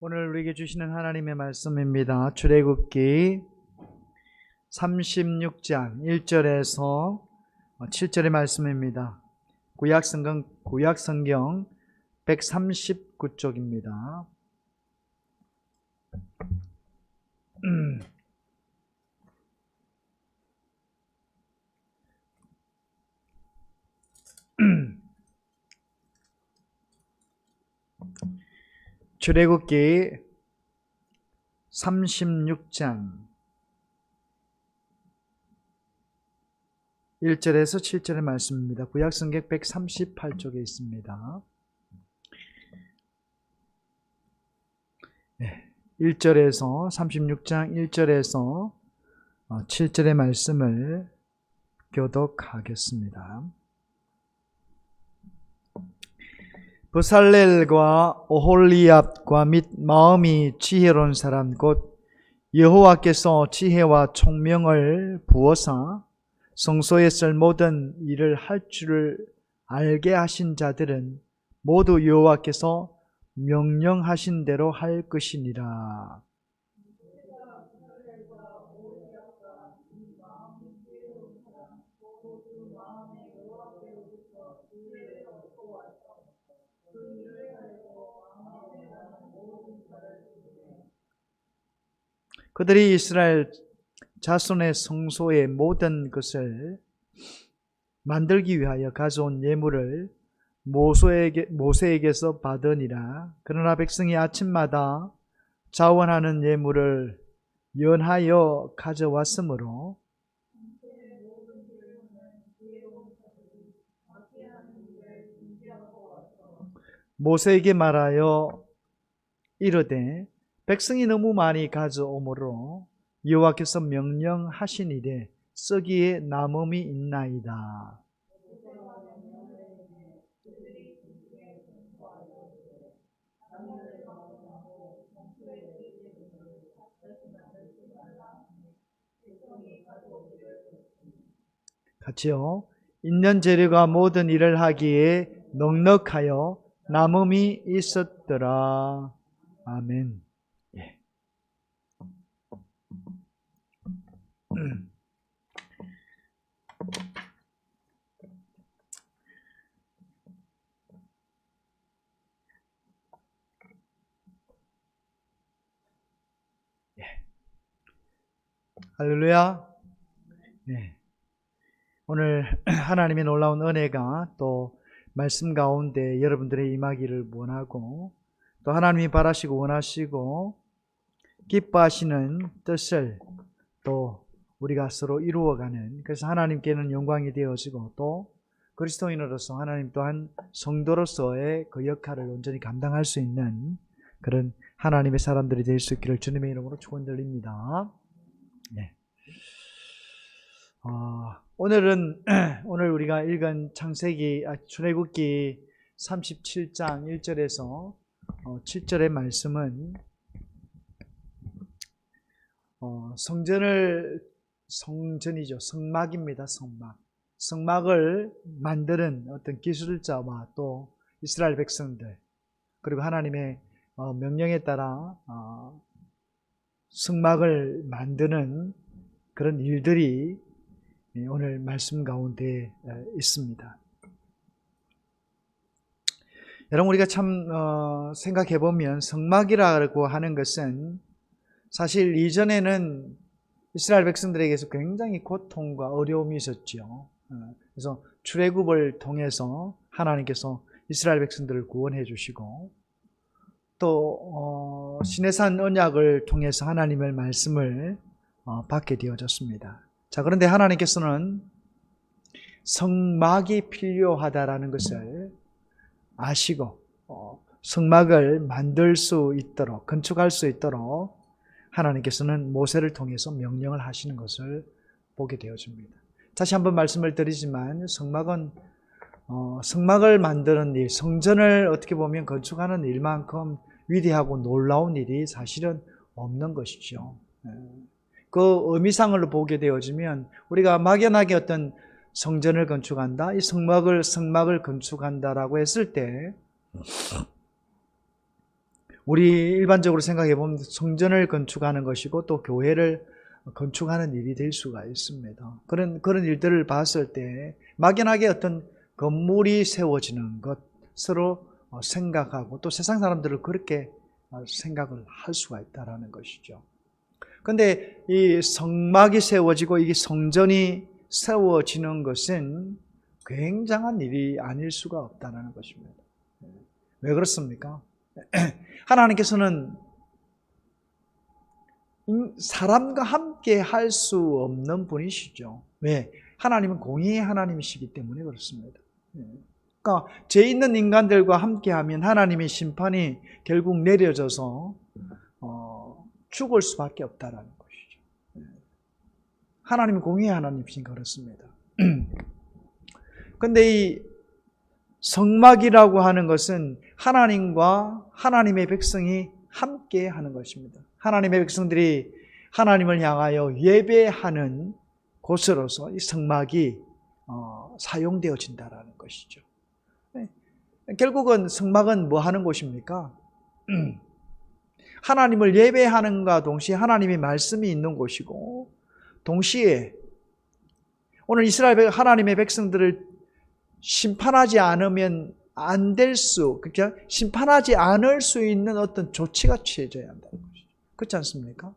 오늘 우리에게 주시는 하나님의 말씀입니다. 출애굽기 36장 1절에서 7절의 말씀입니다. 구약 성경 구약 성경 139쪽입니다. 출애굽기 36장 1절에서 7절의 말씀입니다. 구약성경 138쪽에 있습니다. 네, 1절에서 36장 1절에서 7절의 말씀을 교독하겠습니다. 부살렐과 오홀리압과 및 마음이 지혜로운 사람 곧 여호와께서 지혜와 총명을 부어서 성소에 쓸 모든 일을 할 줄을 알게 하신 자들은 모두 여호와께서 명령하신 대로 할 것이니라. 그들이 이스라엘 자손의 성소의 모든 것을 만들기 위하여 가져온 예물을 모세에게, 모세에게서 받으니라. 그러나 백성이 아침마다 자원하는 예물을 연하여 가져왔으므로 모세에게 말하여 이르되 백성이 너무 많이 가져오므로 여호와께서 명령하시니되 썩이에 남음이 있나이다. 같이요. 있는 재료가 모든 일을 하기에 넉넉하여 남음이 있었더라. 아멘. 할렐루야. 네. 오늘 하나님의 놀라운 은혜가 또 말씀 가운데 여러분들의 임하기를 원하고 또 하나님이 바라시고 원하시고 기뻐하시는 뜻을 또 우리가 서로 이루어가는 그래서 하나님께는 영광이 되어지고 또 그리스도인으로서 하나님 또한 성도로서의 그 역할을 온전히 감당할 수 있는 그런 하나님의 사람들이 될 수 있기를 주님의 이름으로 축원드립니다. 네. 어, 오늘은 오늘 우리가 읽은 창세기 아, 출애굽기 37장 1절에서 어, 7절의 말씀은 어, 성전을 성전이죠. 성막입니다. 성막. 성막을 만드는 어떤 기술자와 또 이스라엘 백성들 그리고 하나님의 어, 명령에 따라 어, 성막을 만드는 그런 일들이 오늘 말씀 가운데 있습니다. 여러분 우리가 참 어, 생각해 보면 성막이라고 하는 것은 사실 이전에는 이스라엘 백성들에게서 굉장히 고통과 어려움이 있었죠. 어, 그래서 출애굽을 통해서 하나님께서 이스라엘 백성들을 구원해 주시고 또 어, 시내산 언약을 통해서 하나님의 말씀을 어, 받게 되어졌습니다. 자 그런데 하나님께서는 성막이 필요하다라는 것을 아시고 어, 성막을 만들 수 있도록 건축할 수 있도록 하나님께서는 모세를 통해서 명령을 하시는 것을 보게 되어집니다. 다시 한번 말씀을 드리지만 성막은 어, 성막을 만드는 일, 성전을 어떻게 보면 건축하는 일만큼 위대하고 놀라운 일이 사실은 없는 것이죠. 그 의미상으로 보게 되어지면 우리가 막연하게 어떤 성전을 건축한다, 이 성막을 성막을 건축한다라고 했을 때 우리 일반적으로 생각해 보면 성전을 건축하는 것이고 또 교회를 건축하는 일이 될 수가 있습니다. 그런 그런 일들을 봤을 때 막연하게 어떤 건물이 세워지는 것으로 어, 생각하고 또 세상 사람들을 그렇게 어, 생각을 할 수가 있다라는 것이죠. 근데 이 성막이 세워지고 이게 성전이 세워지는 것은 굉장한 일이 아닐 수가 없다는 것입니다. 왜 그렇습니까? 하나님께서는 사람과 함께 할 수 없는 분이시죠. 왜? 하나님은 공의의 하나님이시기 때문에 그렇습니다. 그러니까 죄 있는 인간들과 함께하면 하나님의 심판이 결국 내려져서 어, 죽을 수밖에 없다라는 것이죠. 하나님은 공의의 하나님이시니까 그렇습니다. 근데 이 성막이라고 하는 것은 하나님과 하나님의 백성이 함께 하는 것입니다. 하나님의 백성들이 하나님을 향하여 예배하는 곳으로서 이 성막이 어, 사용되어진다라는 것이죠. 네. 결국은 성막은 뭐 하는 곳입니까? 하나님을 예배하는가 동시에 하나님의 말씀이 있는 곳이고 동시에 오늘 이스라엘 하나님의 백성들을 심판하지 않으면 안 될 수, 그렇죠? 심판하지 않을 수 있는 어떤 조치가 취해져야 한다는 것이죠. 그렇지 않습니까?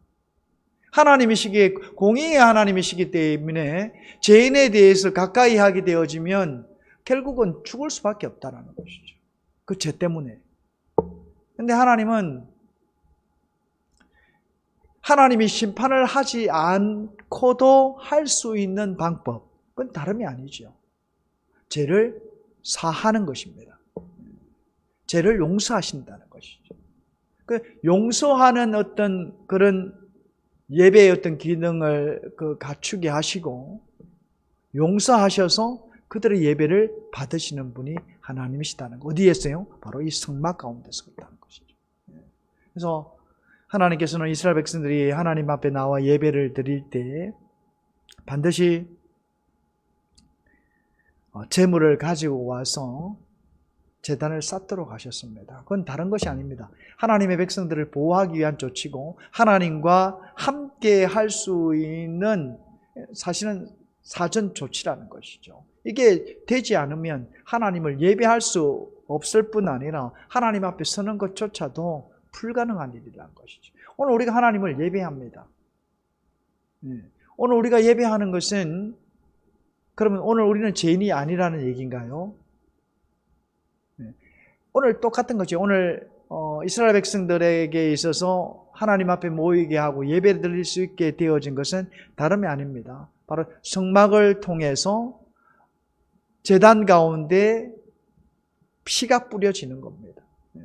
하나님이시기에 공의의 하나님이시기 때문에 죄인에 대해서 가까이 하게 되어지면 결국은 죽을 수밖에 없다라는 것이죠. 그 죄 때문에. 근데 하나님은 하나님이 심판을 하지 않고도 할 수 있는 방법, 그건 다름이 아니죠. 죄를 사하는 것입니다. 죄를 용서하신다는 것이죠. 그 용서하는 어떤 그런 예배의 어떤 기능을 그 갖추게 하시고 용서하셔서 그들의 예배를 받으시는 분이 하나님이시다는 거. 어디에서요? 바로 이 성막 가운데서 그렇다는 것이죠. 그래서 하나님께서는 이스라엘 백성들이 하나님 앞에 나와 예배를 드릴 때 반드시 재물을 가지고 와서 재단을 쌓도록 하셨습니다. 그건 다른 것이 아닙니다. 하나님의 백성들을 보호하기 위한 조치고 하나님과 함께 할 수 있는 사실은 사전 조치라는 것이죠. 이게 되지 않으면 하나님을 예배할 수 없을 뿐 아니라 하나님 앞에 서는 것조차도 불가능한 일이라는 것이죠. 오늘 우리가 하나님을 예배합니다. 네. 오늘 우리가 예배하는 것은 그러면 오늘 우리는 죄인이 아니라는 얘기인가요? 네. 오늘 똑같은 거죠. 오늘 어, 이스라엘 백성들에게 있어서 하나님 앞에 모이게 하고 예배 드릴 수 있게 되어진 것은 다름이 아닙니다. 바로 성막을 통해서 재단 가운데 피가 뿌려지는 겁니다. 네.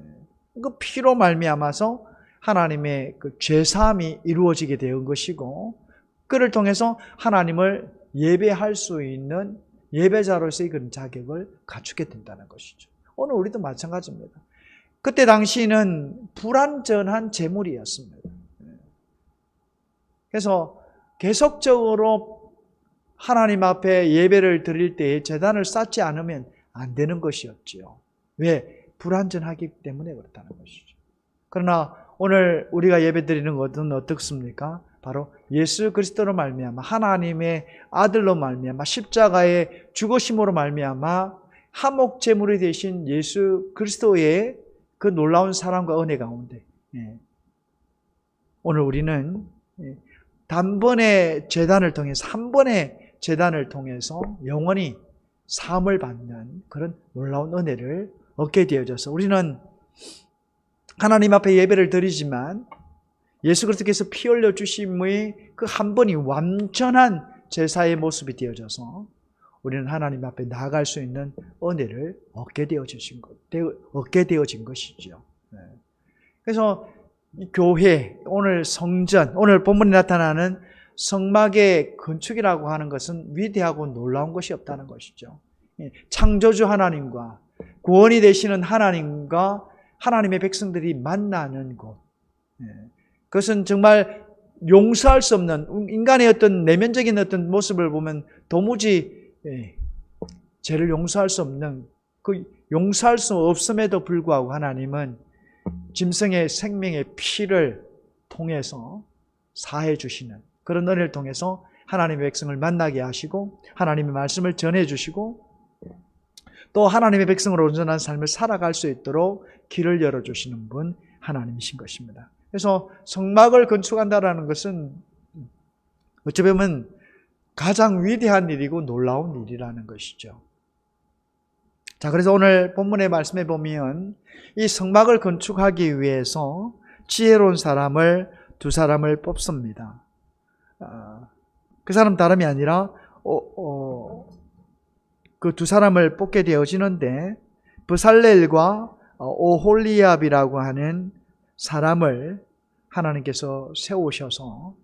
그 피로 말미암아서 하나님의 그 죄사함이 이루어지게 된 것이고 그를 통해서 하나님을 예배할 수 있는 예배자로서의 그런 자격을 갖추게 된다는 것이죠. 오늘 우리도 마찬가지입니다. 그때 당시는 불완전한 재물이었습니다. 그래서 계속적으로 하나님 앞에 예배를 드릴 때 재단을 쌓지 않으면 안 되는 것이었지요. 왜? 불완전하기 때문에 그렇다는 것이죠. 그러나 오늘 우리가 예배 드리는 것은 어떻습니까? 바로 예수 그리스도로 말미암아 하나님의 아들로 말미암아 십자가의 죽으심으로 말미암아 하목 제물이 되신 예수 그리스도의 그 놀라운 사랑과 은혜 가운데 예. 오늘 우리는 예, 단번의 재단을 통해서 한 번의 재단을 통해서 영원히 사함을 받는 그런 놀라운 은혜를 얻게 되어져서 우리는 하나님 앞에 예배를 드리지만 예수 그리스도께서 피 흘려 주심의 그 한 번이 완전한 제사의 모습이 되어져서 우리는 하나님 앞에 나아갈 수 있는 은혜를 얻게 되어진 것, 얻게 되어진 것이죠. 네. 그래서 교회, 오늘 성전, 오늘 본문에 나타나는 성막의 건축이라고 하는 것은 위대하고 놀라운 것이 없다는 것이죠. 예, 창조주 하나님과 구원이 되시는 하나님과 하나님의 백성들이 만나는 곳. 예, 그것은 정말 용서할 수 없는 인간의 어떤 내면적인 어떤 모습을 보면 도무지 예, 죄를 용서할 수 없는 그 용서할 수 없음에도 불구하고 하나님은 짐승의 생명의 피를 통해서 사해 주시는 그런 은혜를 통해서 하나님의 백성을 만나게 하시고 하나님의 말씀을 전해 주시고 또 하나님의 백성으로 온전한 삶을 살아갈 수 있도록 길을 열어 주시는 분 하나님이신 것입니다. 그래서 성막을 건축한다라는 것은 어찌 보면 가장 위대한 일이고 놀라운 일이라는 것이죠. 자, 그래서 오늘 본문의 말씀에 보면 이 성막을 건축하기 위해서 지혜로운 사람을 두 사람을 뽑습니다. 아, 그 사람 다름이 아니라 어, 그 두 사람을 뽑게 되어지는데 브살렐과 어, 오홀리압이라고 하는 사람을 하나님께서 세우셔서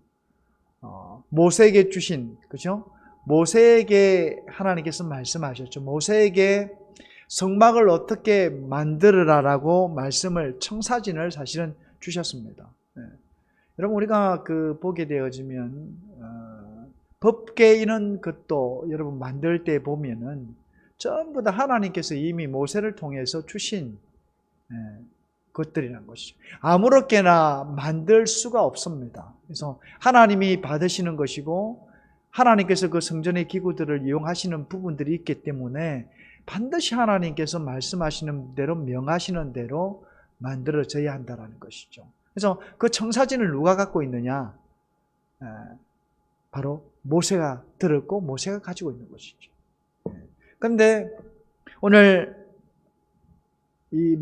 어, 모세에게 주신 그죠? 모세에게 하나님께서 말씀하셨죠. 모세에게 성막을 어떻게 만들어라라고 말씀을 청사진을 사실은 주셨습니다. 네. 여러분 우리가 그 보게 되어지면 어, 법계 이런 것도 여러분 만들 때 보면은 전부 다 하나님께서 이미 모세를 통해서 주신 예, 것들이란 것이죠. 아무렇게나 만들 수가 없습니다. 그래서 하나님이 받으시는 것이고 하나님께서 그 성전의 기구들을 이용하시는 부분들이 있기 때문에 반드시 하나님께서 말씀하시는 대로 명하시는 대로 만들어져야 한다는 것이죠. 그래서 그 청사진을 누가 갖고 있느냐? 예, 바로 모세가 들었고 모세가 가지고 있는 것이죠. 그런데 오늘 이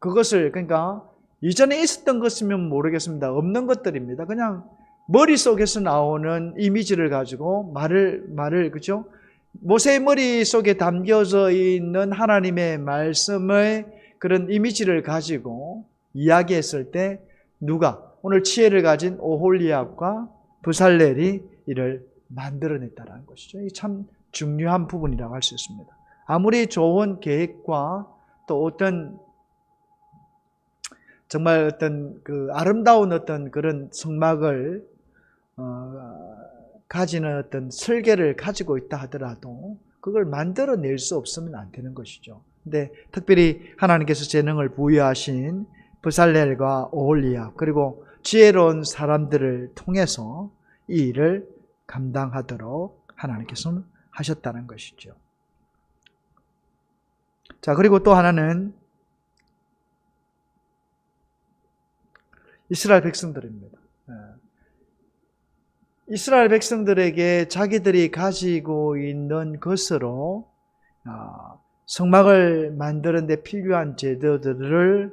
그것을 그러니까 이전에 있었던 것이면 모르겠습니다. 없는 것들입니다. 그냥 머릿속에서 나오는 이미지를 가지고 말을 말을 그죠? 모세의 머릿속에 담겨져 있는 하나님의 말씀의 그런 이미지를 가지고 이야기했을 때 누가 오늘 치혜를 가진 오홀리압과 부살렐이 이를 만들어냈다는 것이죠. 이 참 중요한 부분이라고 할 수 있습니다. 아무리 좋은 계획과 또 어떤 정말 어떤 그 아름다운 어떤 그런 성막을 어, 가지는 어떤 설계를 가지고 있다 하더라도 그걸 만들어낼 수 없으면 안 되는 것이죠. 근데 특별히 하나님께서 재능을 부여하신 부살렐과 오홀리압 그리고 지혜로운 사람들을 통해서 이 일을 감당하도록 하나님께서는 하셨다는 것이죠. 자, 그리고 또 하나는 이스라엘 백성들입니다. 예. 이스라엘 백성들에게 자기들이 가지고 있는 것으로 아, 성막을 만드는 데 필요한 제도들을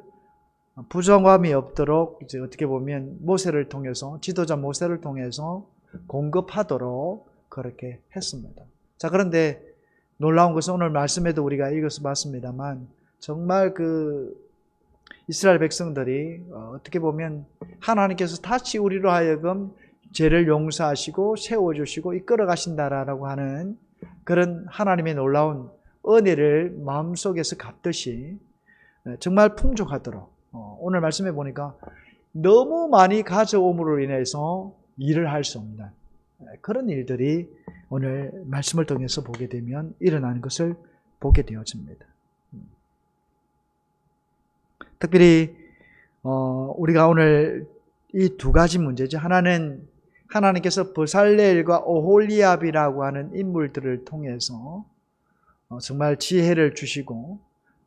부정함이 없도록 이제 어떻게 보면 모세를 통해서 지도자 모세를 통해서 공급하도록 그렇게 했습니다. 자 그런데 놀라운 것은 오늘 말씀에도 우리가 읽어서 봤습니다만 정말 그 이스라엘 백성들이 어, 어떻게 보면 하나님께서 다시 우리로 하여금 죄를 용서하시고 세워주시고 이끌어 가신다라고 하는 그런 하나님의 놀라운 은혜를 마음속에서 갚듯이 정말 풍족하도록 어, 오늘 말씀해 보니까 너무 많이 가져옴으로 인해서 일을 할 수 없는 그런 일들이 오늘 말씀을 통해서 보게 되면 일어나는 것을 보게 되어집니다. 특별히 어, 우리가 오늘 이 두 가지 문제죠. 하나는 하나님께서 버살렐과 오홀리압이라고 하는 인물들을 통해서 어, 정말 지혜를 주시고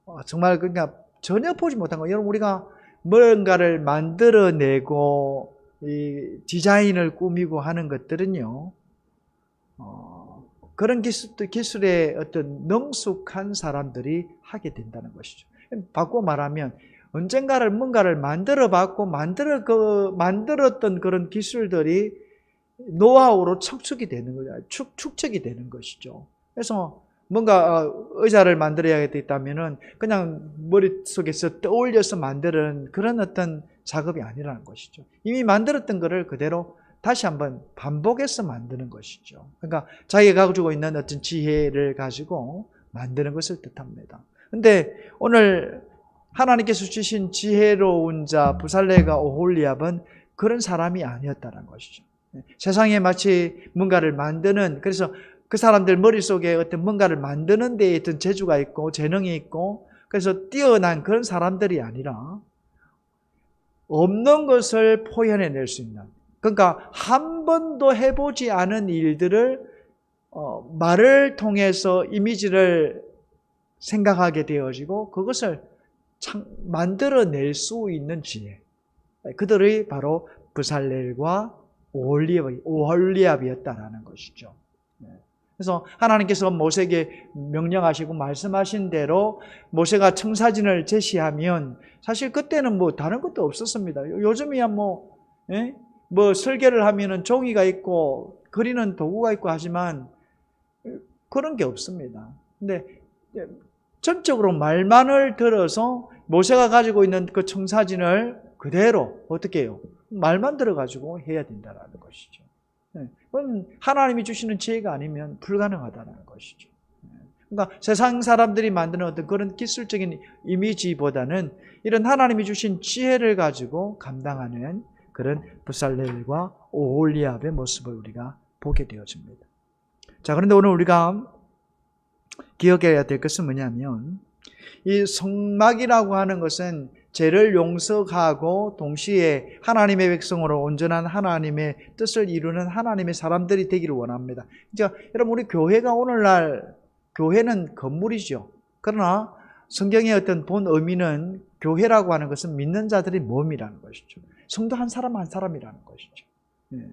어, 정말 그러니까 전혀 보지 못한 거. 여러분 우리가 뭔가를 만들어내고 이 디자인을 꾸미고 하는 것들은요. 어, 그런 기술, 기술에 어떤 능숙한 사람들이 하게 된다는 것이죠. 바꿔 말하면 언젠가를 뭔가를 만들어 봤고 만들어 그 만들었던 그런 기술들이 노하우로 축적이 되는 거죠. 축, 축적이 되는 것이죠. 그래서 뭔가 어, 의자를 만들어야겠다면은 그냥 머릿속에서 떠올려서 만드는 그런 어떤 작업이 아니라는 것이죠. 이미 만들었던 것을 그대로 다시 한번 반복해서 만드는 것이죠. 그러니까 자기가 가지고 있는 어떤 지혜를 가지고 만드는 것을 뜻합니다. 근데 오늘 하나님께서 주신 지혜로운 자 부살레가 오홀리압은 그런 사람이 아니었다는 것이죠. 세상에 마치 뭔가를 만드는 그래서 그 사람들 머릿속에 어떤 뭔가를 만드는 데에 어떤 재주가 있고 재능이 있고 그래서 뛰어난 그런 사람들이 아니라 없는 것을 포현해낼 수 있는. 그러니까 한 번도 해보지 않은 일들을 어, 말을 통해서 이미지를 생각하게 되어지고 그것을 참 만들어낼 수 있는 지혜. 그들이 바로 부살렐과 오홀리압, 오홀리압이었다라는 것이죠. 네. 그래서 하나님께서 모세에게 명령하시고 말씀하신 대로 모세가 청사진을 제시하면 사실 그때는 뭐 다른 것도 없었습니다. 요즘이야 뭐, 예? 뭐 설계를 하면은 종이가 있고 그리는 도구가 있고 하지만 그런 게 없습니다. 근데 전적으로 말만을 들어서 모세가 가지고 있는 그 청사진을 그대로 어떻게 해요? 말만 들어가지고 해야 된다는 것이죠. 네. 그건 하나님이 주시는 지혜가 아니면 불가능하다는 것이죠. 네. 그러니까 세상 사람들이 만드는 어떤 그런 기술적인 이미지보다는 이런 하나님이 주신 지혜를 가지고 감당하는 그런 부살렐과 오홀리압의 모습을 우리가 보게 되어집니다. 자, 그런데 오늘 우리가 기억해야 될 것은 뭐냐면 이 성막이라고 하는 것은 죄를 용서하고 동시에 하나님의 백성으로 온전한 하나님의 뜻을 이루는 하나님의 사람들이 되기를 원합니다. 그러니까 여러분 우리 교회가 오늘날 교회는 건물이죠. 그러나 성경의 어떤 본 의미는 교회라고 하는 것은 믿는 자들의 몸이라는 것이죠. 성도 한 사람 한 사람이라는 것이죠. 네.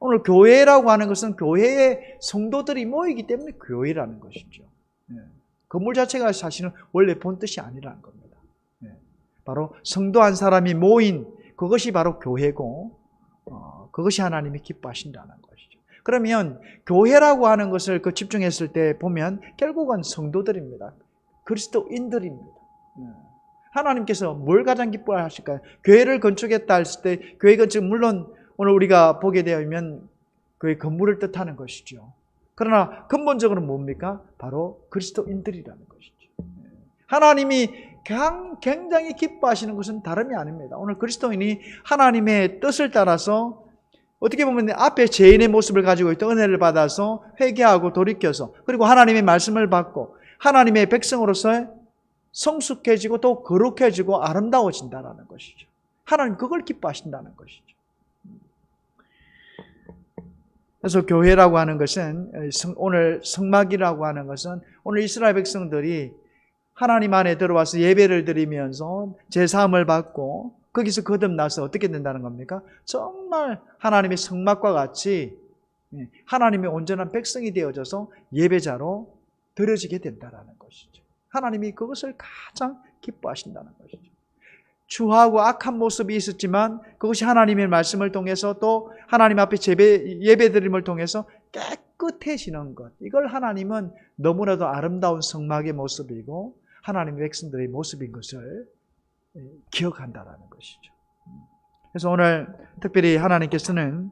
오늘 교회라고 하는 것은 교회의 성도들이 모이기 때문에 교회라는 것이죠. 네. 건물 자체가 사실은 원래 본 뜻이 아니라는 겁니다. 네. 바로 성도 한 사람이 모인 그것이 바로 교회고 어, 그것이 하나님이 기뻐하신다는 것이죠. 그러면 교회라고 하는 것을 그 집중했을 때 보면 결국은 성도들입니다. 그리스도인들입니다. 네. 하나님께서 뭘 가장 기뻐하실까요? 교회를 건축했다 했을 때 교회 건축 물론 오늘 우리가 보게 되면 그 건물을 뜻하는 것이죠. 그러나 근본적으로 뭡니까? 바로 그리스도인들이라는 것이죠. 하나님이 굉장히 기뻐하시는 것은 다름이 아닙니다. 오늘 그리스도인이 하나님의 뜻을 따라서 어떻게 보면 앞에 죄인의 모습을 가지고 있던 은혜를 받아서 회개하고 돌이켜서 그리고 하나님의 말씀을 받고 하나님의 백성으로서 성숙해지고 또 거룩해지고 아름다워진다는 것이죠. 하나님 그걸 기뻐하신다는 것이죠. 그래서 교회라고 하는 것은 오늘 성막이라고 하는 것은 오늘 이스라엘 백성들이 하나님 안에 들어와서 예배를 드리면서 제사함을 받고 거기서 거듭나서 어떻게 된다는 겁니까? 정말 하나님의 성막과 같이 예, 하나님의 온전한 백성이 되어져서 예배자로 드려지게 된다는 것이죠. 하나님이 그것을 가장 기뻐하신다는 것이죠. 추하고 악한 모습이 있었지만 그것이 하나님의 말씀을 통해서 또 하나님 앞에 예배, 예배드림을 통해서 깨끗해지는 것. 이걸 하나님은 너무나도 아름다운 성막의 모습이고 하나님의 백성들의 모습인 것을 예, 기억한다라는 것이죠. 그래서 오늘 특별히 하나님께서는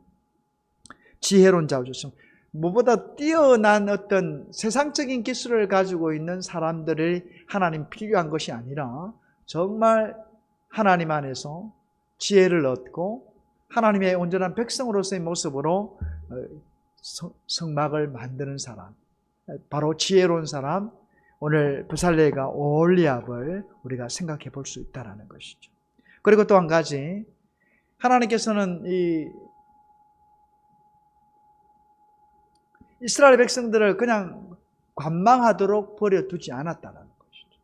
지혜로운 자を주셨 무보다 뛰어난 어떤 세상적인 기술을 가지고 있는 사람들을 하나님 필요한 것이 아니라 정말 하나님 안에서 지혜를 얻고 하나님의 온전한 백성으로서의 모습으로 어, 성막을 만드는 사람, 바로 지혜로운 사람, 오늘 부살레가 올리압을 우리가 생각해 볼 수 있다는 것이죠. 그리고 또 한 가지, 하나님께서는 이 이스라엘 백성들을 그냥 관망하도록 버려두지 않았다는 것이죠.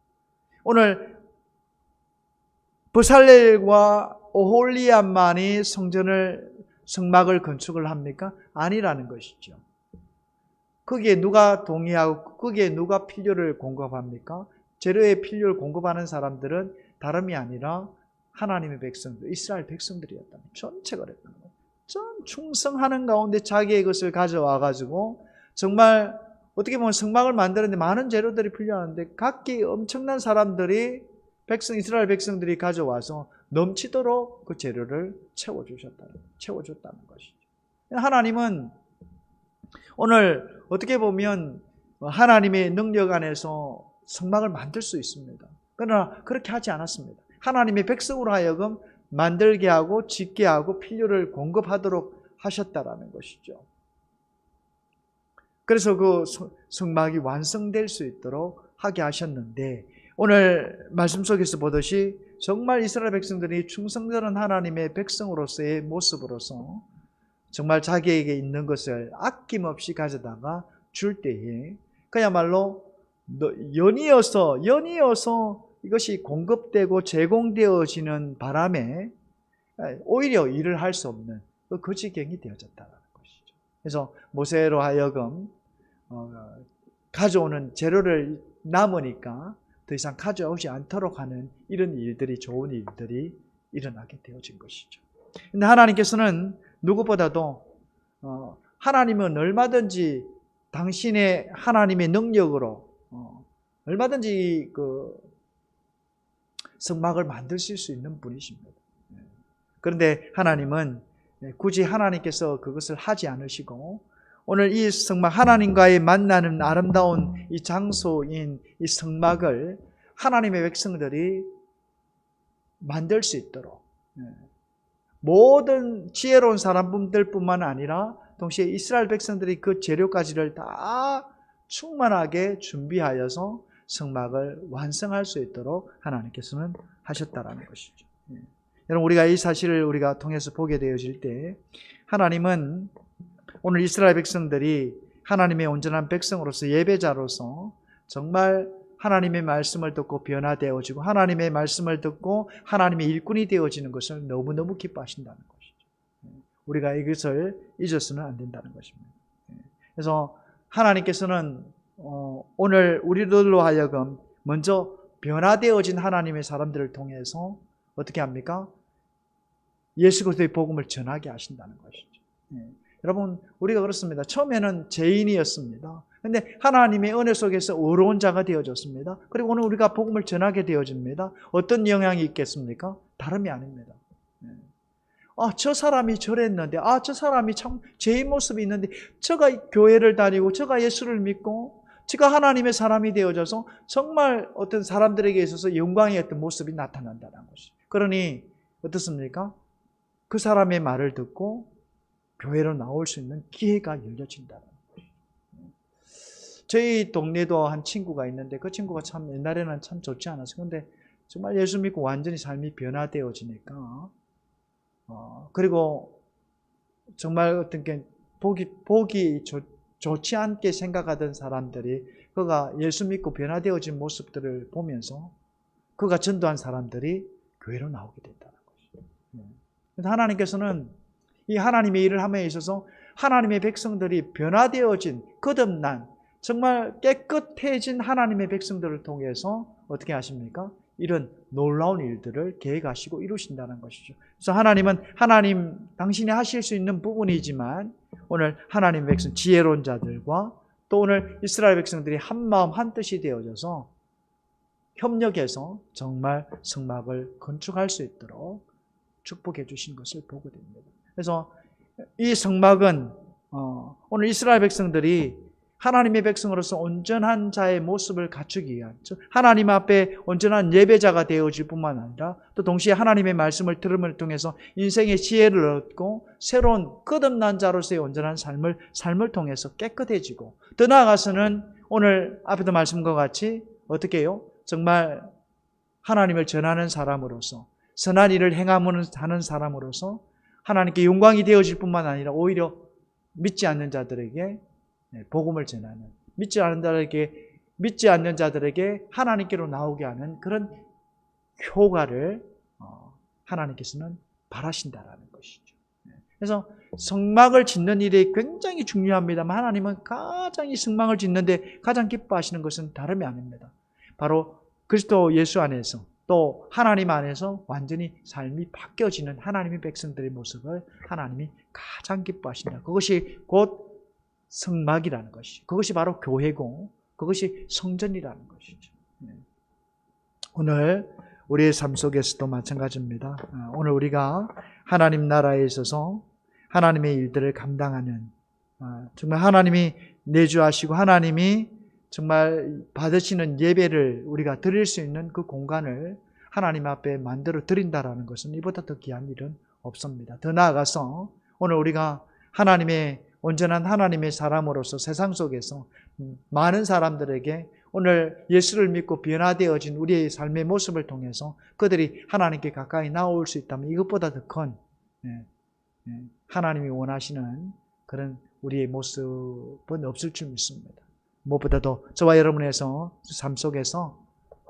오늘 부살렐과 오홀리암만이 성전을 성막을 건축을 합니까? 아니라는 것이죠. 거기에 누가 동의하고 거기에 누가 필요를 공급합니까? 재료의 필요를 공급하는 사람들은 다름이 아니라 하나님의 백성들, 이스라엘 백성들이었다. 전체가 그랬다는 거예요. 전 충성하는 가운데 자기의 것을 가져와 가지고 정말 어떻게 보면 성막을 만드는데 많은 재료들이 필요한데 각기 엄청난 사람들이 백성 이스라엘 백성들이 가져와서 넘치도록 그 재료를 채워 주셨다는 채워 줬다는 것이죠. 하나님은 오늘 어떻게 보면 하나님의 능력 안에서 성막을 만들 수 있습니다. 그러나 그렇게 하지 않았습니다. 하나님의 백성으로 하여금 만들게 하고 짓게 하고 필요를 공급하도록 하셨다라는 것이죠. 그래서 그 성막이 완성될 수 있도록 하게 하셨는데 오늘 말씀 속에서 보듯이 정말 이스라엘 백성들이 충성되는 하나님의 백성으로서의 모습으로서 정말 자기에게 있는 것을 아낌없이 가져다가 줄 때에 그야말로 너- 연이어서 연이어서 이것이 공급되고 제공되어지는 바람에 오히려 일을 할 수 없는 그 거지경이 되어졌다는 것이죠. 그래서 모세로 하여금 어, 가져오는 재료를 남으니까 더 이상 가져오지 않도록 하는 이런 일들이 좋은 일들이 일어나게 되어진 것이죠. 근데 하나님께서는 누구보다도 어, 하나님은 얼마든지 당신의 하나님의 능력으로 어, 얼마든지 그 성막을 만드실 수 있는 분이십니다. 예. 그런데 하나님은 굳이 하나님께서 그것을 하지 않으시고 오늘 이 성막 하나님과의 만나는 아름다운 이 장소인 이 성막을 하나님의 백성들이 만들 수 있도록 예. 모든 지혜로운 사람들뿐만 아니라 동시에 이스라엘 백성들이 그 재료까지를 다 충만하게 준비하여서 성막을 완성할 수 있도록 하나님께서는 하셨다라는 것이죠. 예. 여러분 우리가 이 사실을 우리가 통해서 보게 되어질 때 하나님은 오늘 이스라엘 백성들이 하나님의 온전한 백성으로서 예배자로서 정말 하나님의 말씀을 듣고 변화되어지고 하나님의 말씀을 듣고 하나님의 일꾼이 되어지는 것을 너무너무 기뻐하신다는 것이죠. 예. 우리가 이것을 잊어서는 안 된다는 것입니다. 예. 그래서 하나님께서는 어, 오늘 우리들로 하여금 먼저 변화되어진 하나님의 사람들을 통해서 어떻게 합니까? 예수 그리스도의 복음을 전하게 하신다는 것이죠. 예. 여러분 우리가 그렇습니다. 처음에는 죄인이었습니다. 근데 하나님의 은혜 속에서 의로운 자가 되어졌습니다. 그리고 오늘 우리가 복음을 전하게 되어집니다. 어떤 영향이 있겠습니까? 다름이 아닙니다. 예. 아, 저 사람이 저랬는데, 아, 저 사람이 참 죄인 모습이 있는데, 저가 교회를 다니고, 저가 예수를 믿고, 저가 하나님의 사람이 되어져서 정말 어떤 사람들에게 있어서 어떤 모습이 나타난다는 것이. 그러니 어떻습니까? 그 사람의 말을 듣고 교회로 나올 수 있는 기회가 열려진다는 거예요. 저희 동네도 한 친구가 있는데 그 친구가 참 옛날에는 참 좋지 않았어요. 근데 정말 예수 믿고 완전히 삶이 변화되어지니까 어, 그리고 정말 어떤 게 보기 보기 좋, 좋지 않게 생각하던 사람들이 그가 예수 믿고 변화되어진 모습들을 보면서 그가 전도한 사람들이 교회로 나오게 됐다는 것이죠. 네. 하나님께서는 이 하나님의 일을 함에 있어서 하나님의 백성들이 변화되어진 거듭난 정말 깨끗해진 하나님의 백성들을 통해서 어떻게 하십니까? 이런 놀라운 일들을 계획하시고 이루신다는 것이죠. 그래서 하나님은 하나님 당신이 하실 수 있는 부분이지만 오늘 하나님 백성 지혜로운 자들과 또 오늘 이스라엘 백성들이 한 마음 한 뜻이 되어져서 협력해서 정말 성막을 건축할 수 있도록 축복해 주신 것을 보게 됩니다. 그래서 이 성막은 어, 오늘 이스라엘 백성들이 하나님의 백성으로서 온전한 자의 모습을 갖추기 위한 하나님 앞에 온전한 예배자가 되어질 뿐만 아니라 또 동시에 하나님의 말씀을 들음을 통해서 인생의 지혜를 얻고 새로운 거듭난 자로서의 온전한 삶을 삶을 통해서 깨끗해지고 더 나아가서는 오늘 앞에도 말씀과 같이 어떻게 해요? 정말 하나님을 전하는 사람으로서 선한 일을 행하는 사람으로서 하나님께 영광이 되어질 뿐만 아니라 오히려 믿지 않는 자들에게 복음을 전하는 믿지 않는 자들에게 믿지 않는 자들에게 하나님께로 나오게 하는 그런 효과를 어, 하나님께서는 바라신다라는 것이죠. 그래서 성막을 짓는 일이 굉장히 중요합니다만 하나님은 가장 이 성막을 짓는데 가장 기뻐하시는 것은 다름이 아닙니다. 바로 그리스도 예수 안에서 또 하나님 안에서 완전히 삶이 바뀌어지는 하나님의 백성들의 모습을 하나님이 가장 기뻐하신다. 그것이 곧 성막이라는 것이. 그것이 바로 교회고 그것이 성전이라는 것이죠. 오늘 우리의 삶 속에서도 마찬가지입니다. 오늘 우리가 하나님 나라에 있어서 하나님의 일들을 감당하는 정말 하나님이 내주하시고 하나님이 정말 받으시는 예배를 우리가 드릴 수 있는 그 공간을 하나님 앞에 만들어 드린다라는 것은 이보다 더 귀한 일은 없습니다. 더 나아가서 오늘 우리가 하나님의 온전한 하나님의 사람으로서 세상 속에서 많은 사람들에게 오늘 예수를 믿고 변화되어진 우리의 삶의 모습을 통해서 그들이 하나님께 가까이 나올 수 있다면 이것보다 더큰 하나님이 원하시는 그런 우리의 모습은 없을 줄 믿습니다. 무엇보다도 저와 여러분에서 삶 속에서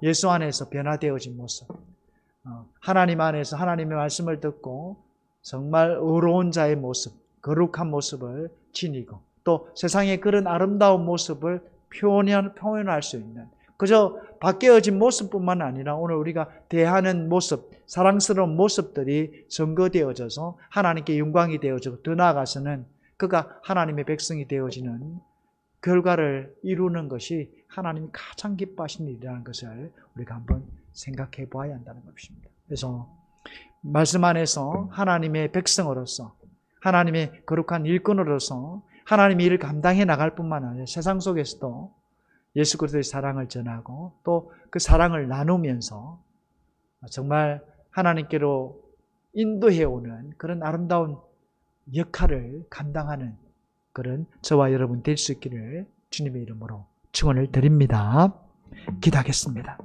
예수 안에서 변화되어진 모습, 어, 하나님 안에서 하나님의 말씀을 듣고 정말 의로운 자의 모습, 거룩한 모습을 지니고 또 세상의 그런 아름다운 모습을 표현, 표현할 수 있는 그저 바뀌어진 모습뿐만 아니라 오늘 우리가 대하는 모습, 사랑스러운 모습들이 증거되어져서 하나님께 영광이 되어지고 더 나아가서는 그가 하나님의 백성이 되어지는 결과를 이루는 것이 하나님이 가장 기뻐하시는 일이라는 것을 우리가 한번 생각해 보아야 한다는 것입니다. 그래서 말씀 안에서 하나님의 백성으로서 하나님의 거룩한 일꾼으로서 하나님의 일을 감당해 나갈 뿐만 아니라 세상 속에서도 예수 그리스도의 사랑을 전하고 또 그 사랑을 나누면서 정말 하나님께로 인도해 오는 그런 아름다운 역할을 감당하는 그런 저와 여러분 될 수 있기를 주님의 이름으로 축원을 드립니다. 기도하겠습니다.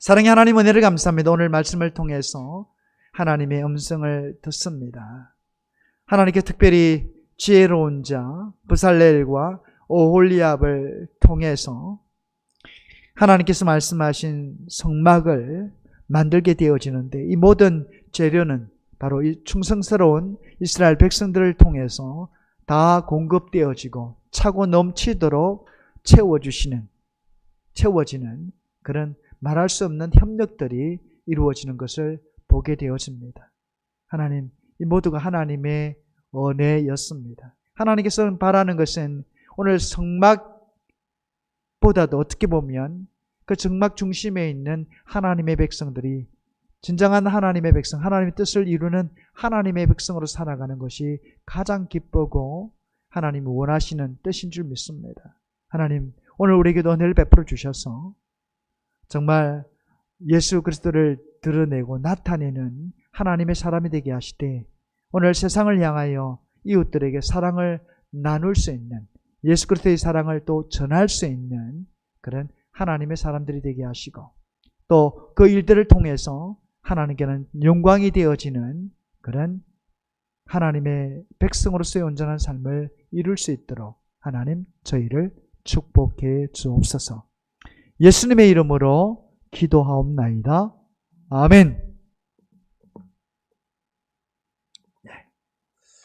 사랑의 하나님 은혜를 감사합니다. 오늘 말씀을 통해서 하나님의 음성을 듣습니다. 하나님께 특별히 지혜로운 자 부살렐과 오홀리압을 통해서 하나님께서 말씀하신 성막을 만들게 되어지는데 이 모든 재료는 바로 이 충성스러운 이스라엘 백성들을 통해서 다 공급되어지고 차고 넘치도록 채워주시는 채워지는 그런 말할 수 없는 협력들이 이루어지는 것을 보게 되어집니다. 하나님 이 모두가 하나님의 은혜였습니다. 하나님께서 바라는 것은 오늘 성막보다도 어떻게 보면 그 정막 중심에 있는 하나님의 백성들이 진정한 하나님의 백성, 하나님의 뜻을 이루는 하나님의 백성으로 살아가는 것이 가장 기쁘고 하나님이 원하시는 뜻인 줄 믿습니다. 하나님, 오늘 우리에게도 은혜를 베풀어 주셔서 정말 예수 그리스도를 드러내고 나타내는 하나님의 사람이 되게 하시되 오늘 세상을 향하여 이웃들에게 사랑을 나눌 수 있는 예수 그리스도의 사랑을 또 전할 수 있는 그런 하나님의 사람들이 되게 하시고 또 그 일들을 통해서 하나님께는 영광이 되어지는 그런 하나님의 백성으로서의 온전한 삶을 이룰 수 있도록 하나님 저희를 축복해 주옵소서. 예수님의 이름으로 기도하옵나이다. 아멘.